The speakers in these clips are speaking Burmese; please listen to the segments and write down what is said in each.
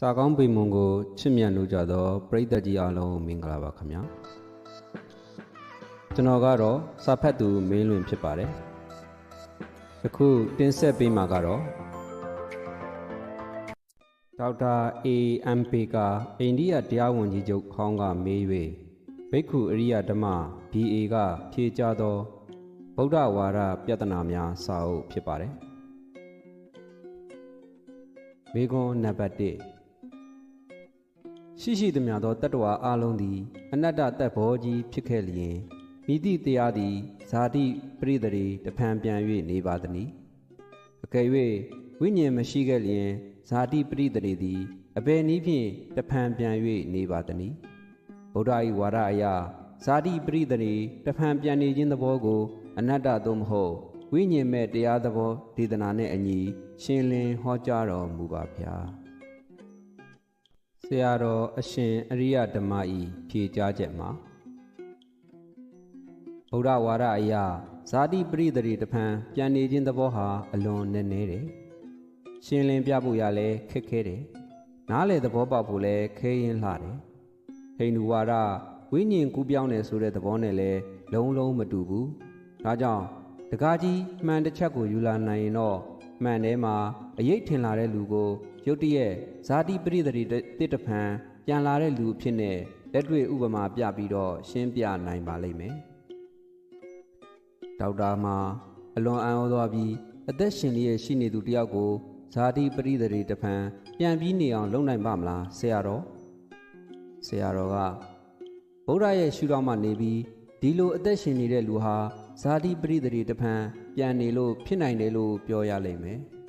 စာကောင်းပေမွန်ကိုချစ်မြတ်လို့ကြသောပရိသတ်ကြီးအားလုံးမင်္ဂလာပါခင်ဗျာကျွန်တော်ကတော့စာဖတ်သူမင်းလွင်ဖြစ်ပါတယ်ယခုတင်ဆက်ပေးမှာကတော့ဒေါက်တာ A.M.P. ကအိန္ဒိယတရားဝန်ကြီးချုပ်ခေါင်းကမေး၍ဘိက္ခုအရိယဓမ္မ B.A. ကဖြေကြားသောဗုဒ္ဓဝါဒပြဿနာများစာအုပ်ဖြစ်ပါတယ်မေခွန်းနံပါတ်1 ရှိရှိသမျှသောတတ္တဝါအလုံးသည် အနတ္တတက်ဘောကြီးဖြစ်ခဲ့လျင်မိသည့်တရားသည်ဇာတိပရိသေရီတဖန်ပြန်၍နေပါသည်။အကယ်၍ဝိညာဉ်မရှိခဲ့လျင်ဇာတိပရိသေရီသည်အဘယ်နည်းဖြင့်တဖန်ပြန်၍နေပါသည်။ဗုဒ္ဓ၏ဝါဒအရဇာတိပရိသေရီတဖန်ပြန်နေခြင်းသဘောကို အနတ္တသို့မဟုတ်ဝိညာဉ်မဲ့တရားသဘောဒေသနာနှင့်အညီရှင်းလင်းဟောကြားတော်မူပါဗျာ ဆရာတော်အရှင်အရိယဓမ္မဤဖြေကြားချက်မှာဗုဒ္ဓဝါဒအရာဇာတိပရိသေတဖန်ပြန်နေခြင်းသဘောဟာအလွန်နည်းနည်းတယ်ရှင်းလင်းပြဖို့ရလဲခက်ခဲတယ်နားလေသဘောပေါက်ဖို့လဲခဲရင်လှတယ်ဟိန္ဒူဝါဒဝိညာဉ်ကူးပြောင်းတယ်ဆိုတဲ့သဘောနဲ့လဲလုံးလုံးမတူဘူးဒါကြောင့်တကားကြီးမှန်တစ်ချက်ကိုယူလာနိုင်ရင်တော့မှန်ထဲမှာအရေးထင်လာတဲ့လူကို ရုတ်တရက်ဇာတိပရိသေတိတဖန်ပြန်လာတဲ့လူအဖြစ်နဲ့လက်တွေ့ဥပမာပြပြီးတော့ရှင်းပြနိုင်ပါလိမ့်မယ်ဒေါက်တာမှာအလွန်အံ့ဩသွားပြီးအသက်ရှင်လျက်ရှိနေသူတယောက်ကိုဇာတိပရိသေတဖန်ပြန်ပြီးနေအောင်လုပ်နိုင်ပါမလားဆရာတော်ဆရာတော်ကဗုဒ္ဓရဲ့ရှုထောင့်မှနေပြီးဒီလိုအသက်ရှင်နေတဲ့လူဟာဇာတိပရိသေတဖန်ပြန်နေလို့ဖြစ်နိုင်တယ်လို့ပြောရလိမ့်မယ်။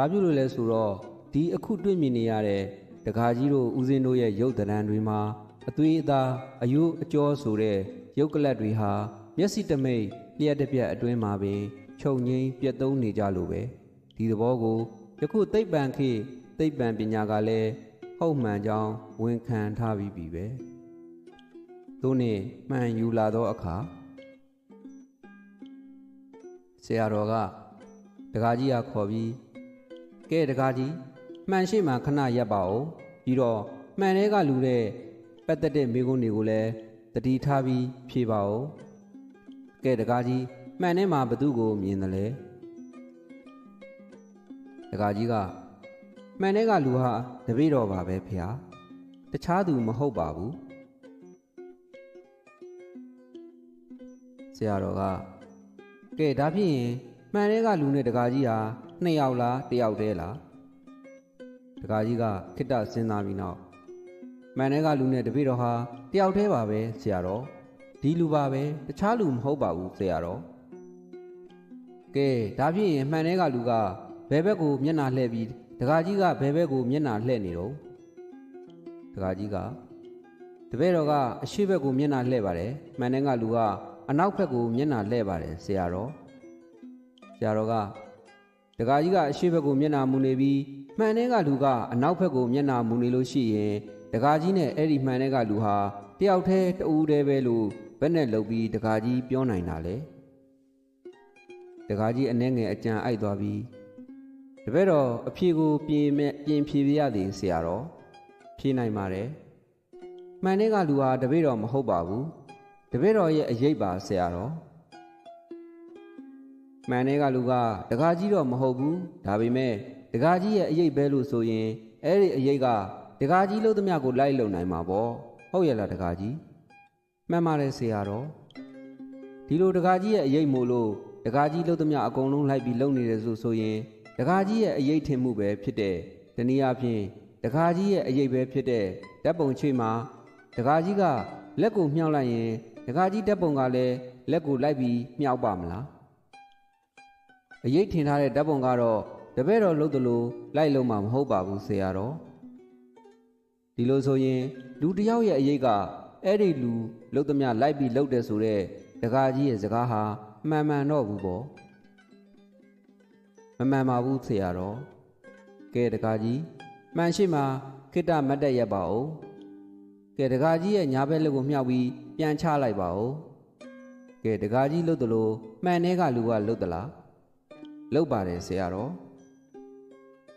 ဘာဖြစ်လို့လဲဆိုတော့ဒီအခုတွေ့မြင်နေရတဲ့တကာကြီးတို့ဦးစင်းတို့ရဲ့ရုပ်တံတွေမှာအသွေးအသားအယိုးအကျော်ဆိုတဲ့ရုပ်ကလပ်တွေဟာမျက်စိတမိတ်လျှက်တစ်ပြက်အတွင်းမှာပင်ခြုံငိမ့်ပြတ်သုံးနေကြလို့ပဲဒီသဘောကိုယခုသိပ္ပံခေသိပ္ပံပညာကလည်းဟုတ်မှန်ကြောင်းဝန်ခံထားပြီးပြီပဲသို့နှင့်မှန်ယူလာသောအခါဆရာတော်ကတကားကြီးကခေါ်ပြီး ကဲတကားကြီးမှန်ရှိမှခဏရပ်ပါဦးပြီးတော့မှန်တဲ့ကလူတဲ့ပတ်သက်တဲ့မိကုန်းတွေကိုလည်းတတိထားပြီးဖြေပါဦးကဲတကားကြီးမှန်တဲ့မှာဘသူကိုမြင်တယ်လဲတကားကြီးကမှန်တဲ့ကလူဟာတပည့်တော်ပါပဲဖေဟာတခြားသူမဟုတ်ပါဘူးဆရာတော်ကကဲဒါဖြစ်ရင်မှန်တဲ့ကလူနဲ့တကာကြီးဟာ နှစ်ယောက်လားတစ်ယောက်တည်းလားတကာကြီးကခိတ္တစဉ်းစားပြီးနောက်မှန်တဲ့ကလူနဲ့တပည့်တော်ဟာတယောက်တည်းပါပဲဆရာတော်ဒီလူပါပဲတခြားလူမဟုတ်ပါဘူးဆရာတော်ကဲဒါဖြစ်ရင်မှန်တဲ့ကလူကဘယ်ဘက်ကိုမျက်နှာလှည့်ပြီးတကာကြီးကဘယ်ဘက်ကိုမျက်နှာလှည့်နေတော့တကာကြီးကတပည့်တော်ကအရှိဘက်ကိုမျက်နှာလှည့်ပါတယ်မှန်တဲ့ကလူကအနောက်ဘက်ကိုမျက်နှာလှည့်ပါတယ်ဆရာတော်ဆရာတော်က တကာကြီးကအရှိဘက်ကိုမျက်နှာမူနေပြီးမှန်တဲ့ကလူကအနောက်ဘက်ကိုမျက်နှာမူနေလို့ရှိရင်တကာကြီးနဲ့အဲ့ဒီမှန်တဲ့ကလူဟာတယောက်တည်းတူတည်းပဲလို့ဘက်နဲ့လှုပ်ပြီးတကာကြီးပြောနိုင်တာလေတကာကြီးအနှဲငယ်အကြံအိုက်သွားပြီးတပည့်တော်အဖြေကိုပြင်မဲ့ပြင်ဖြေပြရသည်ဆရာတော်ဖြေနိုင်ပါတယ်မှန်တဲ့ကလူဟာတပည့်တော်မဟုတ်ပါဘူးတပည့်တော်ရဲ့အရေးပါဆရာတော် မှန်တဲ့ကလူကတကားကြီးတော့မဟုတ်ဘူးဒါပေမဲ့တကားကြီးရဲ့အရေးပဲလို့ဆိုရင်အဲ့ဒီအရေးကတကားကြီးလို့သမျှကိုလိုက်လုံနိုင်မှာပေါ့ဟုတ်ရဲ့လားတကားကြီးမှန်ပါတယ်ဆရာတော်ဒီလိုတကားကြီးရဲ့အရေးမို့လို့တကားကြီးလို့သမျှအကုန်လုံးလိုက်ပြီးလုံနေတယ်ဆိုဆိုရင်တကားကြီးရဲ့အရေးထင်မှုပဲဖြစ်တဲ့တနည်းအားဖြင့်တကားကြီးရဲ့အရေးပဲဖြစ်တဲ့ဓာတ်ပုံချွေမှာတကားကြီးကလက်ကိုမြှောက်လိုက်ရင်ဒကာကြီးတက်ပုံကလည်းလက်ကိုလိုက်ပြီးမြှောက်ပါမလား အရေးထင်ထားတဲ့ဓာတ်ပုံကတော့တပည့်တော်လှုပ်သလိုလိုက်လုံးမှာမဟုတ်ပါဘူးဆရာတော်ဒီလိုဆိုရင်လူတယောက်ရဲ့အရေးကအဲ့ဒီလူလှုပ်သမျှလိုက်ပြီးလှုပ်တယ်ဆိုတော့ဒကာကြီးရဲ့စကားဟာမှန်မှန်တော့ဘူးပေါ့မမှန်ပါဘူးဆရာတော်ကဲဒကာကြီးမှန်ရှိမှခိတ္တမတ်တက်ရက်ပါဦးကဲဒကာကြီးရဲ့ညာဘက်လက်ကိုမြှောက်ပြီးပြန်ချလိုက်ပါဦးကဲဒကာကြီးလှုပ်တယ်လို့မှန်တဲ့ကလူကလှုပ်သလား လှုပ်ပါတယ်ဆရာတော်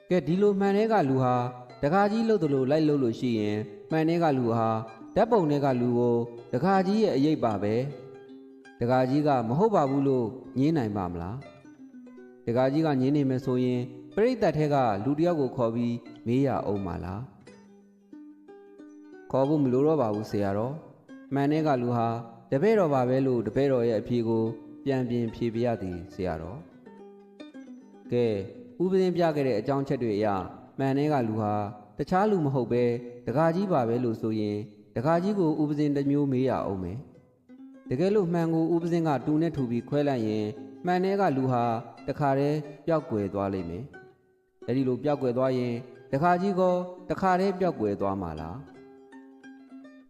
ကကဲဒီလိုမှန်တဲ့ကလူဟာတကားကြီးလှုပ်တယ်လို့လိုက်လှုပ်လို့ရှိရင်မှန်တဲ့ကလူဟာဓာတ်ပုံတွေကလူကိုတကားကြီးရဲ့အရေးပါပဲတကားကြီးကမဟုတ်ပါဘူးလို့ညင်းနိုင်ပါမလားတကားကြီးကညင်းနေမယ်ဆိုရင်ပြိတ္တထဲကလူတစ်ယောက်ကိုခေါ်ပြီးမေးရအောင်ပါလားခေါ်ဖို့မလိုတော့ပါဘူးဆရာတော်မှန်တဲ့ကလူဟာတပည့်တော်ပါပဲလို့တပည့်တော်ရဲ့အဖြေကို ပြန်ပြင်ဖြေပြရသည်ဆရာတော် ကဲဥပဒင်းပြခဲ့တဲ့အကြောင်းချက်တွေအရမှန်တဲ့ကလူဟာတခြားလူမဟုတ်ပဲတကာကြီးပါပဲလို့ဆိုရင်တကာကြီးကိုဥပဒင်းတစ်မျိုးမေးရအောင်မယ်တကယ်လို့မှန်ကိုဥပဒင်းကတူနဲ့ထူပြီးခွဲလိုက်ရင်မှန်တဲ့ကလူဟာတခါတည်းပျောက်ကွယ်သွားလိမ့်မယ်အဲဒီလိုပျောက်ကွယ်သွားရင်တခါကြီးကတခါတည်းပျောက်ကွယ်သွားမှာလား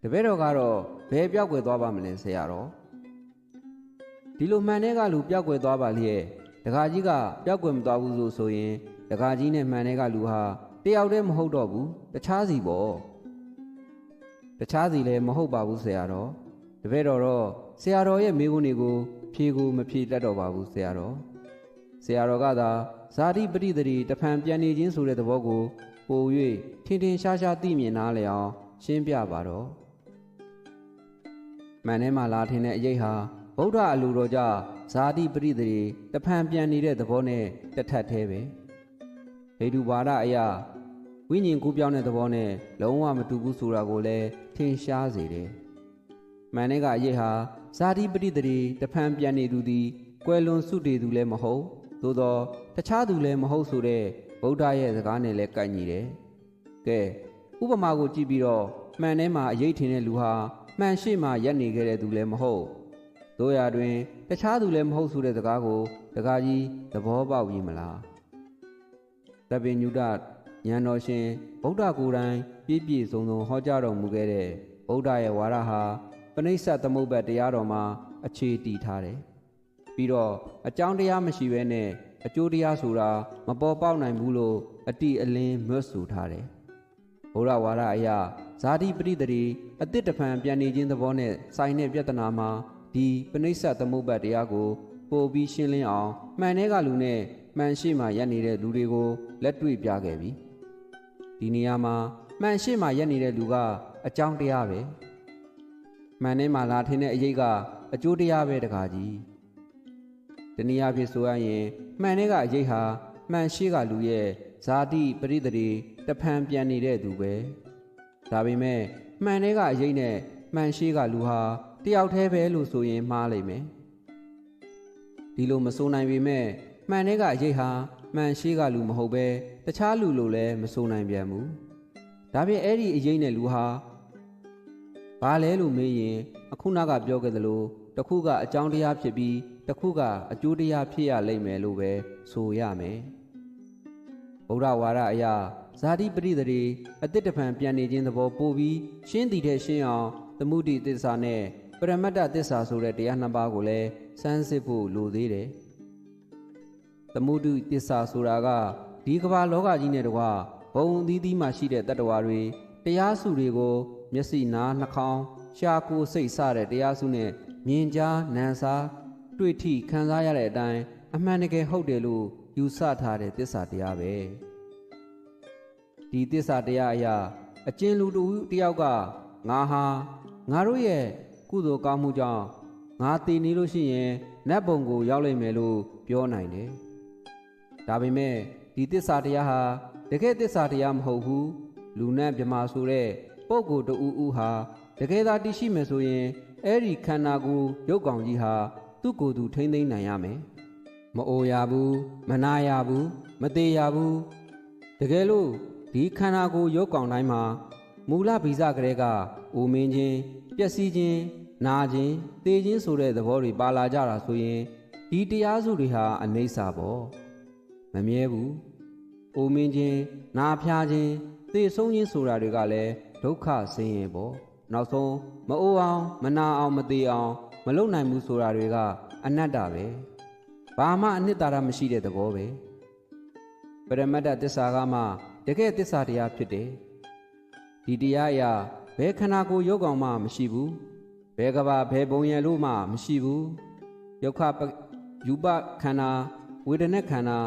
တပည့်တော်ကတော့ဘယ်ပျောက်ကွယ်သွားပါမလဲဆရာတော်ဒီလိုမှန်တဲ့ကလူပျောက်ကွယ်သွားပါလျက် တခါကြီးကပျောက်ကွယ်မသွားဘူးဆိုဆိုရင်တခါကြီးနဲ့မှန်တဲ့ကလူဟာတယောက်တည်းမဟုတ်တော့ဘူးတခြားစီပေါ့တခြားစီလည်းမဟုတ်ပါဘူးဆရာတော်တပည့်တော်တော့ဆရာတော်ရဲ့မိကုန်းတွေကိုဖြေကိုမဖြေတတ်တော့ပါဘူးဆရာတော်ဆရာတော်ကသာဇာတိပဋိသတိတဖန်ပြန်နေခြင်းဆိုတဲ့သဘောကိုပို၍ထင်ထင်ရှားရှားသိမြင်နားလည်အောင်ရှင်းပြပါတော့မှန်ထဲမှာလာထင်တဲ့အရေးဟာ ဗုဒ္ဓအလိုတော်ကြဇာတိပရိသေတဖန်ပြန်နေတဲ့သဘောနဲ့တစ်ထပ်သေးပဲဟေတုဘာဒအရာဝိညာဉ်ကူးပြောင်းတဲ့သဘောနဲ့လုံးဝမတူဘူးဆိုတာကိုလည်းထင်ရှားစေတယ်မှန်တဲ့ကအရေးဟာဇာတိပရိသေတဖန်ပြန်နေသူသည်ကွယ်လွန်စုတည်သူလည်းမဟုတ်သို့သောတခြားသူလည်းမဟုတ်ဆိုတဲ့ဗုဒ္ဓရဲ့စကားနဲ့လည်းကိုက်ညီတယ်ကဲဥပမာကိုကြည့်ပြီးတော့မှန်ထဲမှာအရေးထင်တဲ့လူဟာမှန်ရှိမှရက်နေခဲ့တဲ့သူလည်းမဟုတ် တို့ရာတွင်တခြားသူလည်းမဟုတ်ဆိုတဲ့စကားကိုတကားကြီးသဘောပေါက်ပြီမလားတပင်ညုတဉာဏ်တော်ရှင်ဗုဒ္ဓကိုယ်တိုင်ပြည့်ပြည့်စုံစုံဟောကြားတော်မူခဲ့တဲ့ဗုဒ္ဓရဲ့ဝါဒဟာပဏိစ္စသမုပ္ပတ်တရားတော်မှာအခြေတည်ထားတယ်ပြီးတော့အကြောင်းတရားမရှိဘဲနဲ့အကျိုးတရားဆိုတာမပေါ်ပေါက်နိုင်ဘူးလို့အတိအလင်းမြတ်ဆိုထားတယ်ဘုရားဝါဒအရာဇာတိပရိသေအတစ်တဖန်ပြန်နေခြင်းသဘောနဲ့ဆိုင်တဲ့ပြဿနာမှာ ဒီပဏိစ္စသမုပ္ပတ်တရားကို ပို့ပြီးရှင်းလင်းအောင်မှန်တဲ့ကလူနဲ့မှန်ရှိမှရက်နေတဲ့လူတွေကိုလက်တွေ့ပြခဲ့ပြီဒီနေရာမှာမှန်ရှိမှရက်နေတဲ့လူကအကြောင်းတရားပဲမှန်နဲ့မှလာထင်းတဲ့အရေးကအကျိုးတရားပဲတကားကြီးဒီနေရာဖြစ်ဆိုရရင်မှန်တဲ့ကအရေးဟာမှန်ရှိကလူရဲ့ဇာတိပရိသေတဖန်ပြန်နေတဲ့သူပဲဒါပေမဲ့မှန်တဲ့ကအရေးနဲ့မှန်ရှိကလူဟာ တယောက်တည်းပဲလို့ဆိုရင်မှားလိမ့်မယ်ဒီလိုမဆိုနိုင်ပေမဲ့မှန်တဲ့ကအရေးဟာမှန်ရှိကလူမဟုတ်ပဲတခြားလူလို့လည်းမဆိုနိုင်ပြန်ဘူးဒါပြင်အဲ့ဒီအရေးနဲ့လူဟာဘာလဲလို့မေးရင်အခုနကပြောခဲ့သလိုတစ်ခုကအကြောင်းတရားဖြစ်ပြီးတစ်ခုကအကျိုးတရားဖြစ်ရလိမ့်မယ်လို့ပဲဆိုရမယ်ဗုဒ္ဓဝါဒအရာဇာတိပရိသေအတိတ်တဖန်ပြန်နေခြင်းသဘောပို့ပြီးရှင်းတည်တဲ့ရှင်းအောင် သမုဒိသစ္စာနဲ့ ပရမတ္တသစ္စာဆိုတဲ့တရားနှစ်ပါးကိုလည်းစမ်းစစ်ဖို့လိုသေးတယ်သမုဒိသစ္စာဆိုတာကဒီကမ္ဘာလောကကြီးနဲ့တကွဘုံအသီးသီးမှရှိတဲ့တတ္တဝါတွေတရားစုတွေကို မျက်စိနားနှာခေါင်းရှားကိုယ်စိတ်စတဲ့တရားစုနဲ့မြင်ကြားနံစားတွေ့ထိခံစားရတဲ့အတိုင်းအမှန်တကယ်ဟုတ်တယ်လို့ယူဆထားတဲ့သစ္စာတရားပဲဒီသစ္စာတရားအရာအကျဉ်လူတူတယောက်ကငါဟာငါတို့ရဲ့ ကုသိုလ်ကောင်းမှုကြောင့်ငါတည်နေလို့ရှိရင်နတ်ဘုံကိုရောက်လိမ့်မယ်လို့ပြောနိုင်တယ်ဒါပေမဲ့ဒီသစ္စာတရားဟာတကယ်သစ္စာတရားမဟုတ်ဘူးလူနဲ့မြမာဆိုတဲ့ပုဂ္ဂိုလ်တူဦးဟာတကယ်သာတည်ရှိမယ်ဆိုရင်အဲ့ဒီခန္ဓာကိုယ်ရုပ်ကောင်ကြီးဟာသူ့ကိုယ်သူထိမ့်သိမ့်နိုင်ရမယ်မအိုရဘူးမနာရဘူးမသေးရဘူးတကယ်လို့ဒီခန္ဓာကိုယ်ရုပ်ကောင်တိုင်းမှာမူလဗီဇကလေးကအိုမင်းခြင်းပျက်စီးခြင်း နာခြင်းသေခြင်းဆိုတဲ့သဘောတွေပါလာကြတာဆိုရင်ဒီတရားစုတွေဟာအနိစ္စပေါ့မမြဲဘူးအိုမင်းခြင်းနာဖျားခြင်းသေဆုံးခြင်းဆိုတာတွေကလည်းဒုက္ခဆင်းရဲပေါ့နောက်ဆုံးမအိုအောင်မနာအောင်မသေးအောင်မလုံနိုင်ဘူးဆိုတာတွေကအနတ္တပဲဘာမှအနှစ်သာရမရှိတဲ့သဘောပဲပရမတ္တသစ္စာကမှတကယ်သစ္စာတရားဖြစ်တယ်ဒီတရားအရာဘယ်ခန္ဓာကိုယ်ရုပ်ကောင်မှမရှိဘူးဘ ယ်ကဘာဘယ်ဘုံရံလို့မှမရှိဘူးယုတ်ခပယူပခန္ဓာဝေဒနာခန္ဓာ